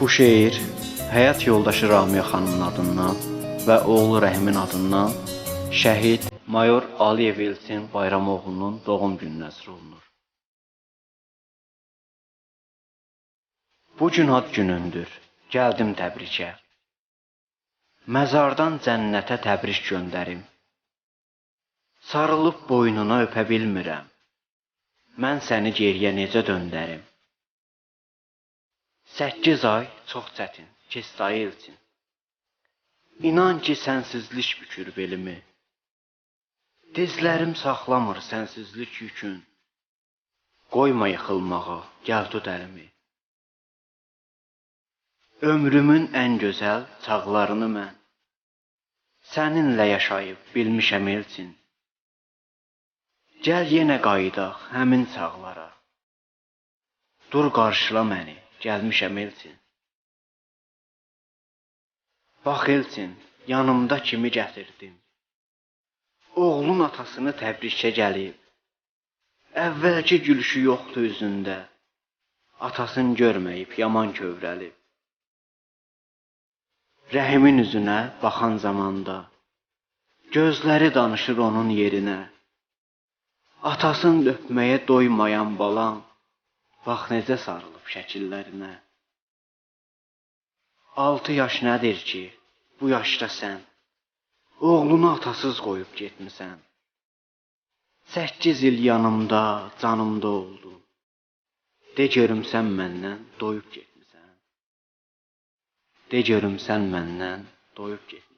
Bu şeir həyat yoldaşı Ramiya xanımın adından və oğlu Rəhimin adından şəhid mayor Aliyev Elçin Bayramoğlunun doğum gününə nəzr olunur. Bu gün ad günündür. Gəldim təbrikə. Məzardan cənnətə təbrik göndərim. Sarılıb boynuna öpə bilmirəm. Mən səni geriyə necə döndərim? 8 ay çox çətin, dayı Elçin. İnan ki, sənsizlik bükür belimi. Dizlərim saxlamır sənsizlik yükün. Qoyma yıxılmağa, gəl tut əlimi. Ömrümün ən gözəl çağlarını mən səninlə yaşayıb bilmişəm Elçin. Gəl yenə qayıdaq həmin çağlara. Dur qarşıla məni, gəlmişəm Elçin. Bax Elçin, yanımda kimi gətirdim. Oğlun atasını təbrikə gəlib. Əvvəlki gülüşü yoxdur üzündə. Atasını görməyib yaman kövrəlib. Rəhimin üzünə baxan zamanda gözləri danışır onun yerinə. Atasını öpməyə doymayan balam bax necə sarılıb şəkillərinə. 6 yaş nədir ki, bu yaşda sən oğlunu atasız qoyub getmisən. 8 il yanımda, canımda oldun. De görüm sən məndən doyub getmisən. De görüm sən məndən doyub getmisən.